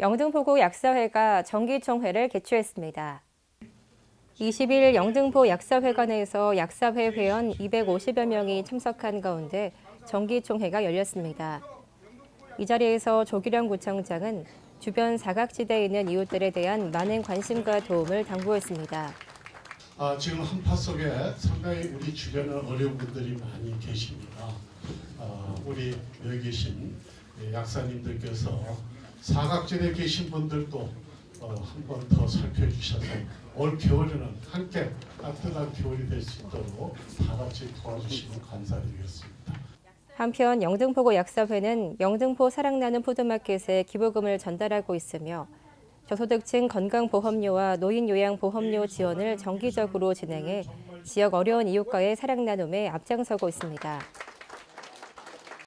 영등포구 약사회가 정기총회를 개최했습니다. 20일 영등포 약사회관에서 약사회 회원 250여 명이 참석한 가운데 정기총회가 열렸습니다. 이 자리에서 조기령 구청장은 주변 사각지대에 있는 이웃들에 대한 많은 관심과 도움을 당부했습니다. 아, 지금 한파 속에 상당히 우리 주변에 어려운 분들이 많이 계십니다. 아, 우리 여기 계신 약사님들께서 사각지대에 계신 분들도 어, 한번 더 살펴주셔서 올 겨울에는 함께 따뜻한 겨울이 될 수 있도록 다 같이 도와주시면 감사드리겠습니다. 한편 영등포구 약사회는 영등포 사랑나는 푸드마켓에 기부금을 전달하고 있으며 저소득층 건강보험료와 노인요양보험료 지원을 정기적으로 진행해 지역 어려운 이웃과의 사랑 나눔에 앞장서고 있습니다.